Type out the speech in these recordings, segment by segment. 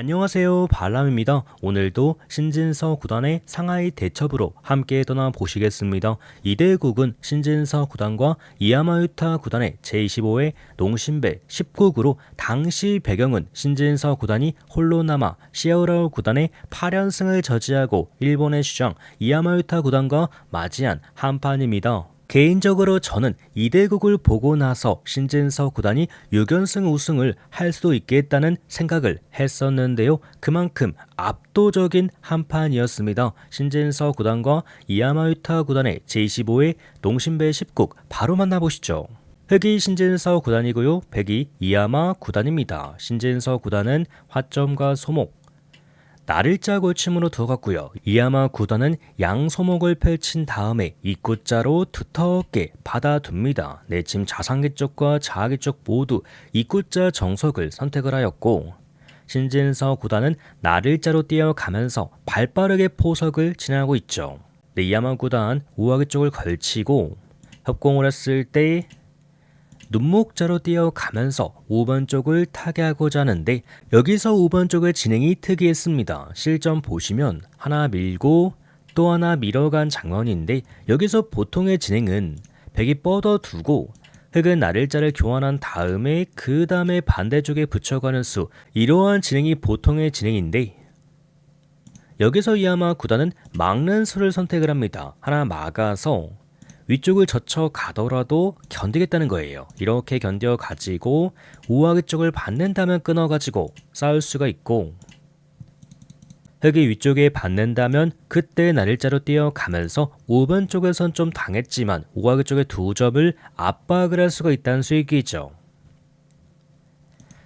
안녕하세요 발람입니다. 오늘도 신진서 구단의 상하이 대첩으로 함께 떠나보시겠습니다. 이대국은 신진서 구단과 이야마유타 구단의 제25회 농심배 19구로 당시 배경은 신진서 구단이 홀로 남아 시어라우 구단의 8연승을 저지하고 일본의 주장 이야마유타 구단과 맞이한 한판입니다. 개인적으로 저는 이 대국을 보고 나서 신진서 구단이 6연승 우승을 할 수도 있겠다는 생각을 했었는데요. 그만큼 압도적인 한판이었습니다. 신진서 구단과 이야마유타 구단의 제25회 농심배 10국 바로 만나보시죠. 흑이 신진서 구단이고요. 백이 이야마 구단입니다. 신진서 구단은 화점과 소목, 날일자 골침으로 들어갔고요. 이야마 구단은 양소목을 펼친 다음에 입구자로 두텁게 받아둡니다. 내침 자상기 쪽과 자하기 쪽 모두 입구자 정석을 선택을 하였고 신진서 구단은 날일자로 뛰어가면서 발빠르게 포석을 진행하고 있죠. 네, 이야마 구단 우하기 쪽을 걸치고 협공을 했을 때 눈목자로 뛰어가면서 5번 쪽을 타개하고자 하는데 여기서 5번 쪽의 진행이 특이했습니다. 실점 보시면 하나 밀고 또 하나 밀어간 장면인데 여기서 보통의 진행은 백이 뻗어두고 흑은 날일자를 교환한 다음에 그 다음에 반대쪽에 붙여가는 수 이러한 진행이 보통의 진행인데 여기서 이야마 구단은 막는 수를 선택을 합니다. 하나 막아서 위쪽을 젖혀 가더라도 견디겠다는 거예요. 이렇게 견뎌 가지고 우아기 쪽을 받는다면 끊어 가지고 싸울 수가 있고 흙이 위쪽에 받는다면 그때 날일자로 뛰어가면서 5번 쪽에선 좀 당했지만 우아기 쪽의 두 접을 압박을 할 수가 있다는 수익이죠.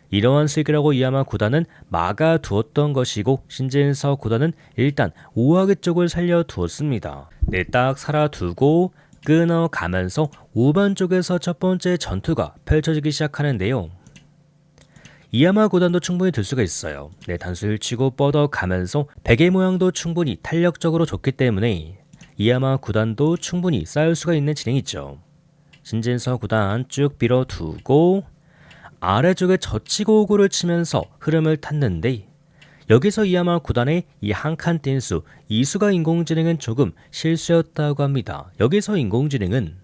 이러한 수익이라고 이야마 구단은 막아 두었던 것이고 신진서 구단은 일단 우아기 쪽을 살려 두었습니다. 네, 딱 살아두고 끊어가면서 5번 쪽에서 첫 번째 전투가 펼쳐지기 시작하는데요. 이야마 구단도 충분히 들 수가 있어요. 네, 단수를 치고 뻗어가면서 베개 모양도 충분히 탄력적으로 좋기 때문에 이야마 구단도 충분히 쌓을 수가 있는 진행이죠. 신진서 구단 쭉 밀어두고 아래쪽에 젖히고 오고를 치면서 흐름을 탔는데 여기서 이야마 구단의 이 한칸 뛴수 이수가 인공지능은 조금 실수였다고 합니다. 여기서 인공지능은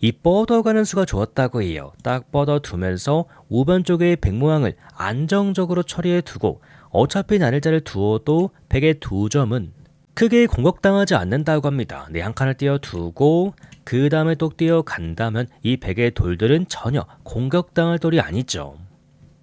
이 뻗어가는 수가 좋았다고 해요. 딱 뻗어두면서 5번 쪽의 백 모양을 안정적으로 처리해 두고 어차피 날일자를 두어도 백의 두 점은 크게 공격당하지 않는다고 합니다. 네, 한 칸을 띄어두고 그 다음에 또 뛰어간다면 이 백의 돌들은 전혀 공격당할 돌이 아니죠.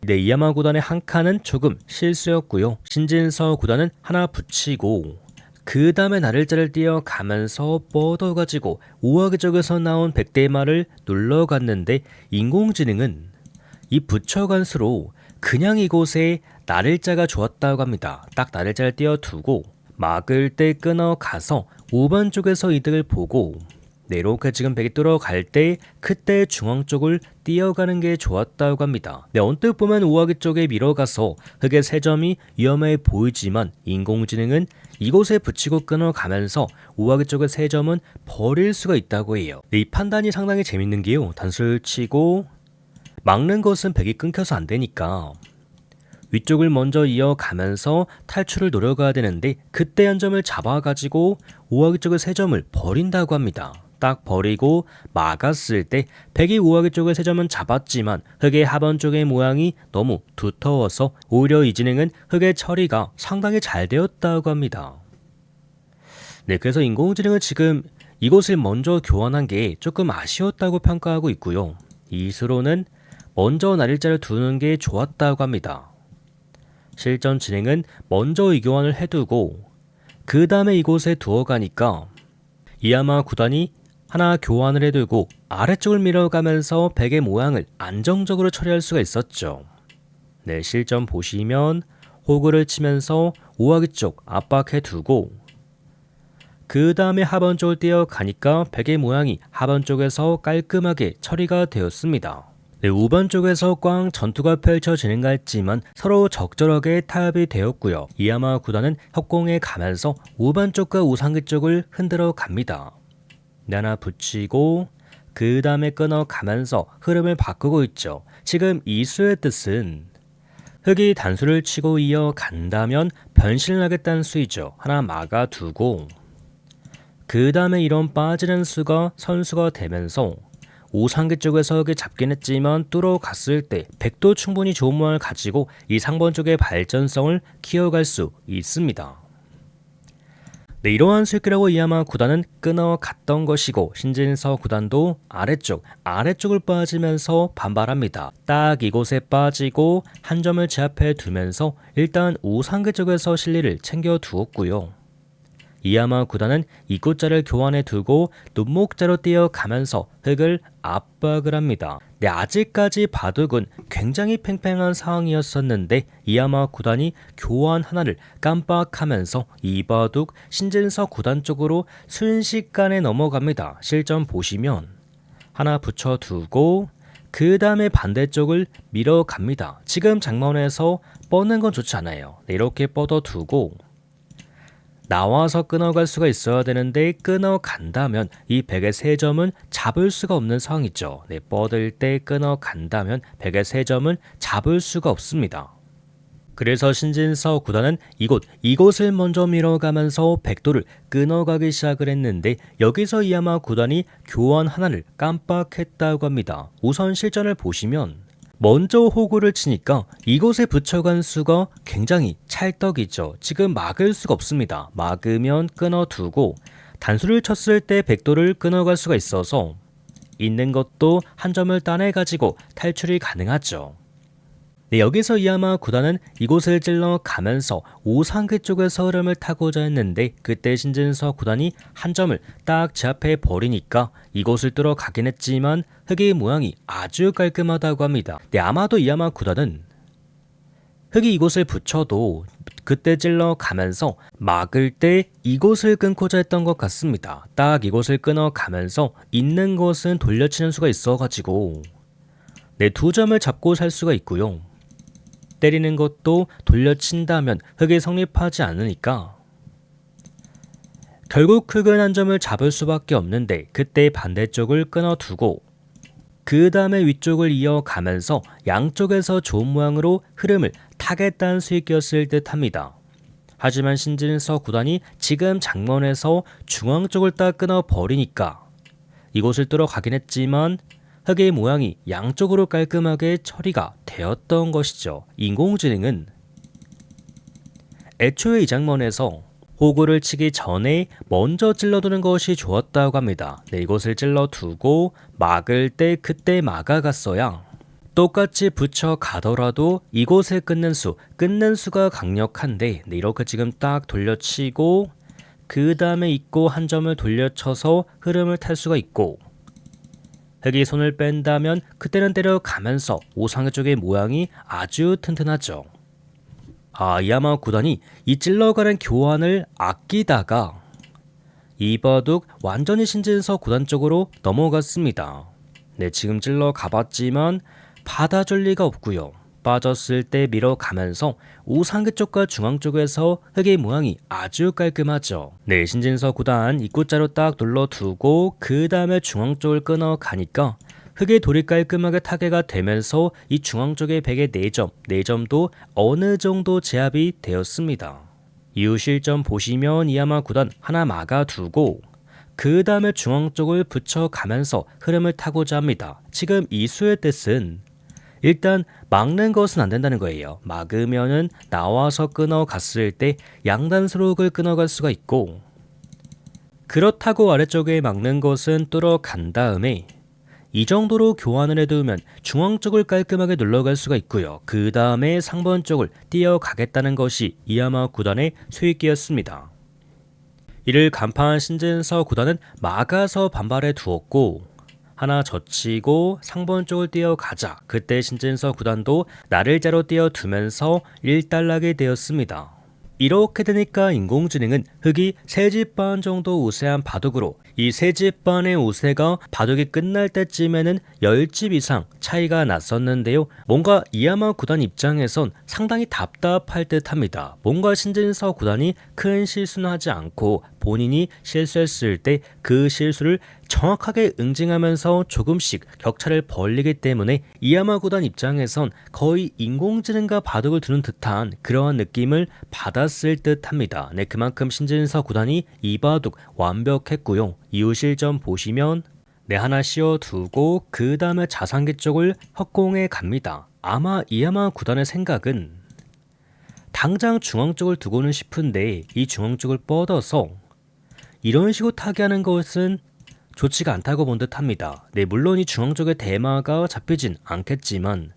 네, 이야마 구단의 한 칸은 조금 실수였고요. 신진서 구단은 하나 붙이고 그 다음에 나를자를 뛰어가면서 뻗어가지고 우아기 쪽에서 나온 백대마를 눌러갔는데 인공지능은 이 붙여간 수로 그냥 이곳에 나를자가 좋았다고 합니다. 딱 나를자를 띄어두고 막을 때 끊어가서 5번 쪽에서 이득을 보고 네, 이렇게 지금 백이 뚫어갈 때 그때 중앙 쪽을 뛰어가는 게 좋았다고 합니다. 네, 언뜻 보면 우아기 쪽에 밀어가서 흙의 세 점이 위험해 보이지만 인공지능은 이곳에 붙이고 끊어가면서 우아기 쪽의 세 점은 버릴 수가 있다고 해요. 네, 이 판단이 상당히 재밌는 게요. 단수를 치고 막는 것은 백이 끊겨서 안 되니까 위쪽을 먼저 이어가면서 탈출을 노려가야 되는데 그때 한 점을 잡아가지고 우아기 쪽의 세 점을 버린다고 합니다. 딱 버리고 막았을 때 백이 우아기 쪽의 세 점은 잡았지만 흙의 하번 쪽의 모양이 너무 두터워서 오히려 이 진행은 흙의 처리가 상당히 잘 되었다고 합니다. 네, 그래서 인공지능은 지금 이곳을 먼저 교환한 게 조금 아쉬웠다고 평가하고 있고요. 이수로는 먼저 날일자를 두는 게 좋았다고 합니다. 실전 진행은 먼저 이 교환을 해두고 그 다음에 이곳에 두어가니까 이야마 구단이 하나 교환을 해두고 아래쪽을 밀어가면서 백의 모양을 안정적으로 처리할 수가 있었죠. 네, 실점 보시면 호구를 치면서 우아기 쪽 압박해 두고 그 다음에 하번 쪽을 뛰어가니까 백의 모양이 하번 쪽에서 깔끔하게 처리가 되었습니다. 네, 우번 쪽에서 꽝 전투가 펼쳐지는가 했지만 서로 적절하게 타협이 되었고요. 이야마 구단은 협공에 가면서 우번 쪽과 우상기 쪽을 흔들어 갑니다. 하나 붙이고 그 다음에 끊어가면서 흐름을 바꾸고 있죠. 지금 이수의 뜻은 흑이 단수를 치고 이어 간다면 변신을 하겠다는 수이죠. 하나 막아두고 그 다음에 이런 빠지는 수가 선수가 되면서 오상계 쪽에서 흑이 잡긴 했지만 뚫어 갔을 때 백도 충분히 좋은 모양을 가지고 이 상번 쪽의 발전성을 키워갈 수 있습니다. 네, 이러한 수익이라고 이야마 구단은 끊어갔던 것이고 신진서 구단도 아래쪽 아래쪽을 빠지면서 반발합니다. 딱 이곳에 빠지고 한 점을 제압해 두면서 일단 우상계 쪽에서 실리를 챙겨 두었고요. 이야마 구단은 이곳자를 교환해 두고 눈목자로 뛰어가면서 흙을 압박을 합니다. 네, 아직까지 바둑은 굉장히 팽팽한 상황이었었는데 이야마 구단이 교환 하나를 깜빡하면서 이 바둑 신진서 구단 쪽으로 순식간에 넘어갑니다. 실점 보시면 하나 붙여두고 그 다음에 반대쪽을 밀어갑니다. 지금 장면에서 뻗는 건 좋지 않아요. 네, 이렇게 뻗어두고 나와서 끊어갈 수가 있어야 되는데 끊어간다면 이 백의 세 점은 잡을 수가 없는 상황이죠. 네, 뻗을 때 끊어간다면 백의 세 점은 잡을 수가 없습니다. 그래서 신진서 구단은 이곳 이곳을 먼저 밀어가면서 백도를 끊어가기 시작을 했는데 여기서 이야마 구단이 교환 하나를 깜빡했다고 합니다. 우선 실전을 보시면 먼저 호구를 치니까 이곳에 붙여간 수가 굉장히 찰떡이죠. 지금 막을 수가 없습니다. 막으면 끊어두고 단수를 쳤을 때 백도를 끊어갈 수가 있어서 있는 것도 한 점을 따내 가지고 탈출이 가능하죠. 네, 여기서 이야마 구단은 이곳을 찔러 가면서 오상계 쪽에서 흐름을 타고자 했는데 그때 신진서 구단이 한 점을 딱 제압해 버리니까 이곳을 뚫어 가긴 했지만 흑의 모양이 아주 깔끔하다고 합니다. 네, 아마도 이야마 구단은 흑이 이곳을 붙여도 그때 찔러 가면서 막을 때 이곳을 끊고자 했던 것 같습니다. 딱 이곳을 끊어 가면서 있는 것은 돌려치는 수가 있어가지고 네, 두 점을 잡고 살 수가 있고요. 때리는 것도 돌려친다면 흑이 성립하지 않으니까 결국 흑은 한 점을 잡을 수밖에 없는데 그때 반대쪽을 끊어두고 그 다음에 위쪽을 이어가면서 양쪽에서 좋은 모양으로 흐름을 타겠다는 수익이었을 듯 합니다. 하지만 신진서 구단이 지금 장면에서 중앙 쪽을 딱 끊어 버리니까 이곳을 뚫어 가긴 했지만 흑의 모양이 양쪽으로 깔끔하게 처리가 되었던 것이죠. 인공지능은 애초에 이 장면에서 호구를 치기 전에 먼저 찔러두는 것이 좋았다고 합니다. 네, 이곳을 찔러두고 막을 때 그때 막아갔어야 똑같이 붙여 가더라도 이곳에 끊는 수, 끊는 수가 강력한데 네, 이렇게 지금 딱 돌려치고 그 다음에 있고 한 점을 돌려쳐서 흐름을 탈 수가 있고 흑이 손을 뺀다면 그때는 때려가면서 오상의 쪽의 모양이 아주 튼튼하죠. 아, 이야마 구단이 이 찔러가는 교환을 아끼다가 이바둑 완전히 신진서 구단 쪽으로 넘어갔습니다. 네, 지금 찔러 가봤지만 받아줄 리가 없고요. 빠졌을 때 밀어가면서 우상계 쪽과 중앙 쪽에서 흑의 모양이 아주 깔끔하죠. 네, 신진서 구단 입구자로 딱 눌러두고 그 다음에 중앙 쪽을 끊어 가니까 흑의 돌이 깔끔하게 타개가 되면서 이 중앙 쪽의 백의 4점, 4점도 어느 정도 제압이 되었습니다. 이후 실점 보시면 이야마 구단 하나 막아두고 그 다음에 중앙 쪽을 붙여가면서 흐름을 타고자 합니다. 지금 이수의 뜻은 일단 막는 것은 안 된다는 거예요. 막으면은 나와서 끊어갔을 때 양단수록을 끊어갈 수가 있고 그렇다고 아래쪽에 막는 것은 뚫어간 다음에 이 정도로 교환을 해두면 중앙 쪽을 깔끔하게 눌러갈 수가 있고요. 그 다음에 상번 쪽을 뛰어가겠다는 것이 이야마 구단의 수익기였습니다. 이를 간파한 신진서 구단은 막아서 반발해 두었고 하나 젖히고 상번 쪽을 뛰어가자. 그때 신진서 구단도 나를 자로 뛰어두면서 일단락이 되었습니다. 이렇게 되니까 인공지능은 흙이 세 집 반 정도 우세한 바둑으로 이 세 집 반의 우세가 바둑이 끝날 때쯤에는 10집 이상 차이가 났었는데요. 뭔가 이야마 구단 입장에선 상당히 답답할 듯 합니다. 뭔가 신진서 구단이 큰 실수는 하지 않고 본인이 실수했을 때 그 실수를 정확하게 응징하면서 조금씩 격차를 벌리기 때문에 이야마 구단 입장에선 거의 인공지능과 바둑을 두는 듯한 그러한 느낌을 받았을 듯합니다. 네, 그만큼 신진서 구단이 이 바둑 완벽했고요. 이후 실점 보시면 네 하나 씌워두고 그 다음에 자산기 쪽을 협공해 갑니다. 아마 이야마 구단의 생각은 당장 중앙 쪽을 두고는 싶은데 이 중앙 쪽을 뻗어서 이런 식으로 타개하는 것은 좋지가 않다고 본 듯합니다. 네, 물론 이 중앙 쪽의 대마가 잡히진 않겠지만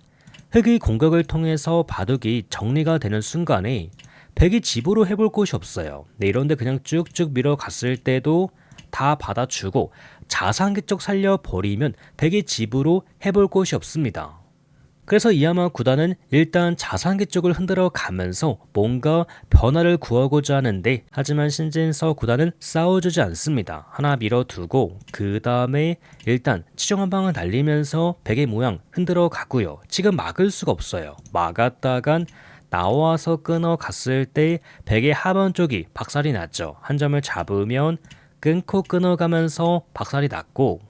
흑의 공격을 통해서 바둑이 정리가 되는 순간에 백이 집으로 해볼 곳이 없어요. 네, 이런데 그냥 쭉쭉 밀어갔을 때도 다 받아주고 자산기 쪽 살려버리면 백이 집으로 해볼 곳이 없습니다. 그래서 이야마 구단은 일단 자산기 쪽을 흔들어 가면서 뭔가 변화를 구하고자 하는데 하지만 신진서 구단은 싸워주지 않습니다. 하나 밀어두고 그 다음에 일단 치정 한 방을 날리면서 백의 모양 흔들어 가고요. 지금 막을 수가 없어요. 막았다간 나와서 끊어 갔을 때 백의 하번 쪽이 박살이 났죠. 한 점을 잡으면 끊고 끊어가면서 박살이 났고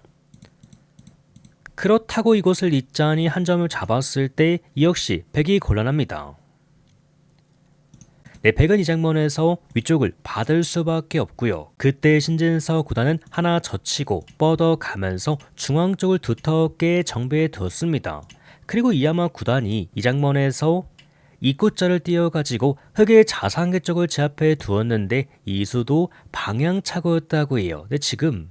그렇다고 이곳을 잇자니 한 점을 잡았을 때 이 역시 백이 곤란합니다. 네, 백은 이 장면에서 위쪽을 받을 수밖에 없고요. 그때 신진서 구단은 하나 젖히고 뻗어가면서 중앙 쪽을 두텁게 정비해 두었습니다. 그리고 이야마 구단이 이 장면에서 입구자를 띄어가지고 흑의 자산계 쪽을 제압해 두었는데 이수도 방향차고였다고 해요. 근데 지금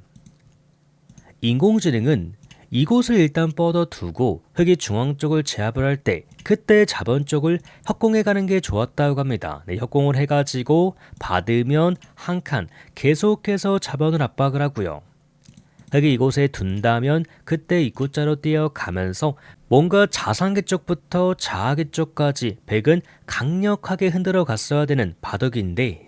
인공지능은 이곳을 일단 뻗어두고 흑이 중앙 쪽을 제압을 할 때 그때 자본 쪽을 협공해 가는 게 좋았다고 합니다. 네, 협공을 해가지고 받으면 한 칸 계속해서 자본을 압박을 하고요. 흑이 이곳에 둔다면 그때 입구자로 뛰어가면서 뭔가 자산계 쪽부터 자하계 쪽까지 백은 강력하게 흔들어 갔어야 되는 바둑인데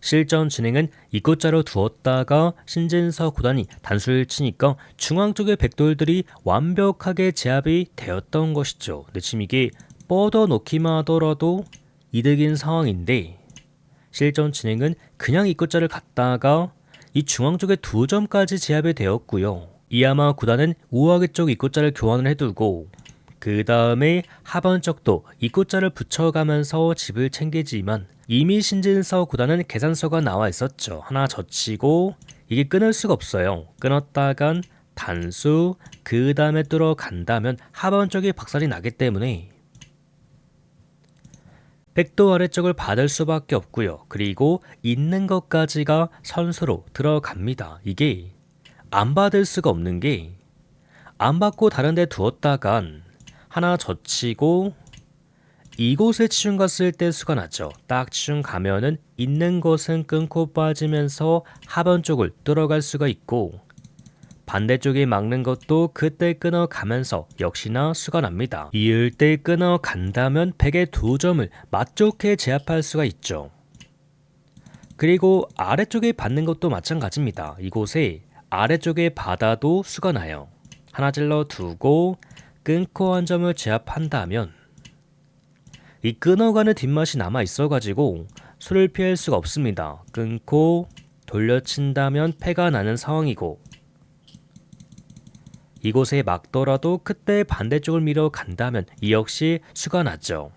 실전 진행은 입구자로 두었다가 신진서 구단이 단수를 치니까 중앙 쪽의 백돌들이 완벽하게 제압이 되었던 것이죠. 지금 이게 뻗어 놓기만 하더라도 이득인 상황인데 실전 진행은 그냥 입구자를 갔다가 이 중앙 쪽에 두 점까지 제압이 되었고요. 이야마 구단은 우아계 쪽 입구자를 교환을 해두고 그 다음에 하반 쪽도 입구자를 붙여가면서 집을 챙기지만 이미 신진서 구단은 계산서가 나와 있었죠. 하나 젖히고 이게 끊을 수가 없어요. 끊었다간 단수 그 다음에 뚫어 간다면 하반 쪽이 박살이 나기 때문에 백도 아래쪽을 받을 수밖에 없고요. 그리고 있는 것까지가 선수로 들어갑니다. 이게 안 받을 수가 없는 게 안 받고 다른 데 두었다간 하나 젖히고 이곳에 치중 갔을 때 수가 났죠. 딱 치중 가면은 있는 것은 끊고 빠지면서 하번 쪽을 뚫어갈 수가 있고 반대쪽에 막는 것도 그때 끊어 가면서 역시나 수가 납니다. 이을 때 끊어 간다면 100의 두 점을 맛 좋게 제압할 수가 있죠. 그리고 아래쪽에 받는 것도 마찬가지입니다. 이곳에 아래쪽에 받아도 수가 나요. 하나 찔러 두고 끊고 한 점을 제압한다면 이 끊어가는 뒷맛이 남아 있어가지고 수를 피할 수가 없습니다. 끊고 돌려친다면 패가 나는 상황이고 이곳에 막더라도 그때 반대쪽을 밀어 간다면 이 역시 수가 났죠.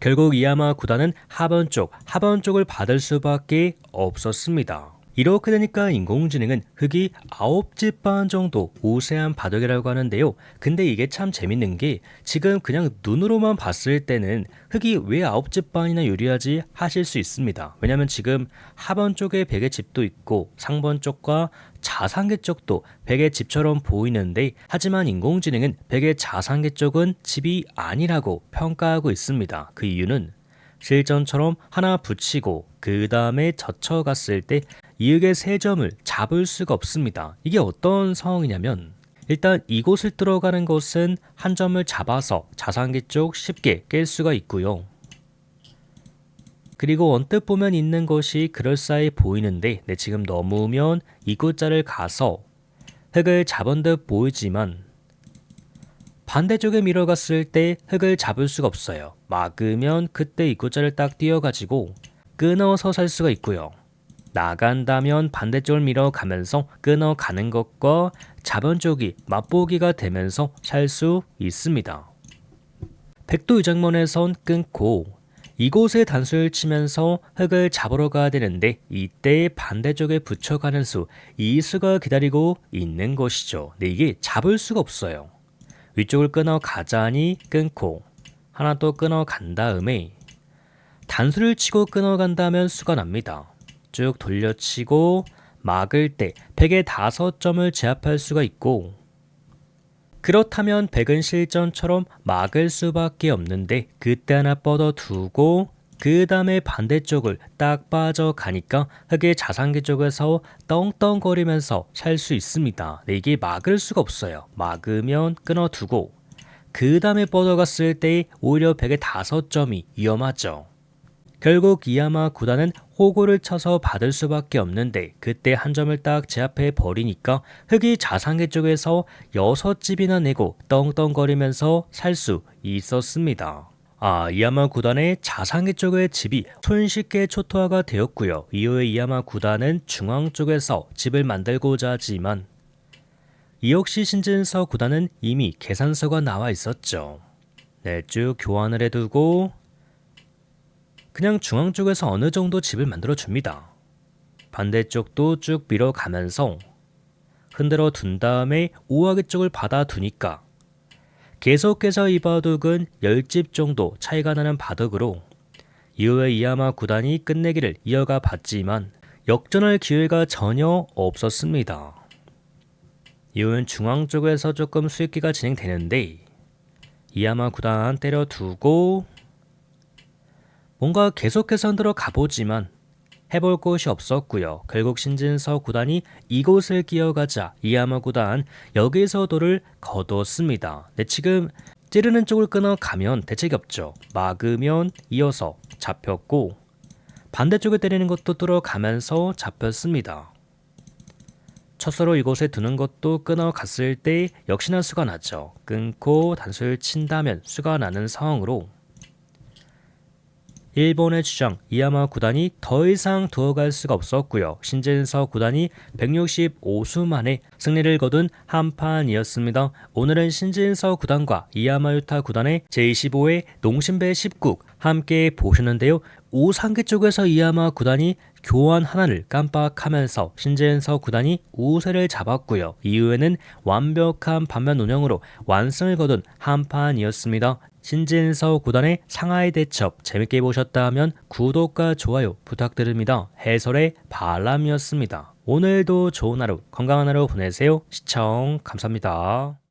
결국 이야마 구단은 하번 쪽, 하번 쪽을 받을 수밖에 없었습니다. 이렇게 되니까 인공지능은 흙이 9집 반 정도 우세한 바둑이라고 하는데요. 근데 이게 참 재밌는 게 지금 그냥 눈으로만 봤을 때는 흙이 왜 9집 반이나 유리하지 하실 수 있습니다. 왜냐면 지금 하번 쪽에 백의 집도 있고 상번 쪽과 자산계 쪽도 백의 집처럼 보이는데 하지만 인공지능은 백의 자산계 쪽은 집이 아니라고 평가하고 있습니다. 그 이유는 실전처럼 하나 붙이고 그 다음에 젖혀갔을 때 이익의 세 점을 잡을 수가 없습니다. 이게 어떤 상황이냐면 일단 이곳을 들어가는 것은 한 점을 잡아서 자산기 쪽 쉽게 깰 수가 있고요. 그리고 언뜻 보면 있는 것이 그럴싸해 보이는데 네, 지금 넘으면 이곳자를 가서 흙을 잡은 듯 보이지만 반대쪽에 밀어갔을 때 흙을 잡을 수가 없어요. 막으면 그때 이곳자를 딱 띄어가지고 끊어서 살 수가 있고요. 나간다면 반대쪽을 밀어 가면서 끊어가는 것과 자변 쪽이 맛보기가 되면서 살 수 있습니다. 백도 유장문에선 끊고 이곳에 단수를 치면서 흙을 잡으러 가야 되는데 이때 반대쪽에 붙여가는 수, 이 수가 기다리고 있는 것이죠. 근데 이게 잡을 수가 없어요. 위쪽을 끊어 가자니 끊고 하나 또 끊어 간 다음에 단수를 치고 끊어 간다면 수가 납니다. 쭉 돌려치고 막을 때 100에 5점을 제압할 수가 있고 그렇다면 100은 실전처럼 막을 수밖에 없는데 그때 하나 뻗어 두고 그 다음에 반대쪽을 딱 빠져가니까 흙의 자상기 쪽에서 떵떵거리면서 살수 있습니다. 네, 이게 막을 수가 없어요. 막으면 끊어두고 그 다음에 뻗어갔을 때 오히려 100의 5점이 위험하죠. 결국 이야마 구단은 호구를 쳐서 받을 수밖에 없는데 그때 한 점을 딱 제압해 버리니까 흑이 자상계 쪽에서 여섯 집이나 내고 떵떵거리면서 살 수 있었습니다. 아, 이야마 구단의 자상계 쪽의 집이 손쉽게 초토화가 되었고요. 이후에 이야마 구단은 중앙 쪽에서 집을 만들고자 하지만 이 역시 신진서 구단은 이미 계산서가 나와 있었죠. 네, 쭉 교환을 해두고 그냥 중앙 쪽에서 어느 정도 집을 만들어 줍니다. 반대쪽도 쭉 밀어 가면서 흔들어 둔 다음에 우아기 쪽을 받아 두니까 계속해서 이 바둑은 10집 정도 차이가 나는 바둑으로 이후에 이야마 구단이 끝내기를 이어가 봤지만 역전할 기회가 전혀 없었습니다. 이후엔 중앙 쪽에서 조금 수익기가 진행되는데 이야마 구단 때려두고 뭔가 계속해서 흔들어 가보지만 해볼 곳이 없었고요. 결국 신진서 구단이 이곳을 끼어가자 이야마 구단 여기서 도를 거뒀습니다. 네, 지금 찌르는 쪽을 끊어가면 대책이 없죠. 막으면 이어서 잡혔고 반대쪽에 때리는 것도 뚫어가면서 잡혔습니다. 첫서로 이곳에 두는 것도 끊어갔을 때 역시나 수가 나죠. 끊고 단수를 친다면 수가 나는 상황으로 일본의 주장 이야마 구단이 더 이상 두어갈 수가 없었고요. 신진서 구단이 165수 만에 승리를 거둔 한 판이었습니다. 오늘은 신진서 구단과 이야마 유타 구단의 제25회 농심배 10국 함께 보셨는데요. 우상계 쪽에서 이야마 구단이 교환 하나를 깜빡하면서 신재현서 구단이 우세를 잡았고요. 이후에는 완벽한 반면 운영으로 완승을 거둔 한 판이었습니다. 신진서 구단의 상하이 대첩 재밌게 보셨다면 구독과 좋아요 부탁드립니다. 해설의 바람이었습니다. 오늘도 좋은 하루, 건강한 하루 보내세요. 시청 감사합니다.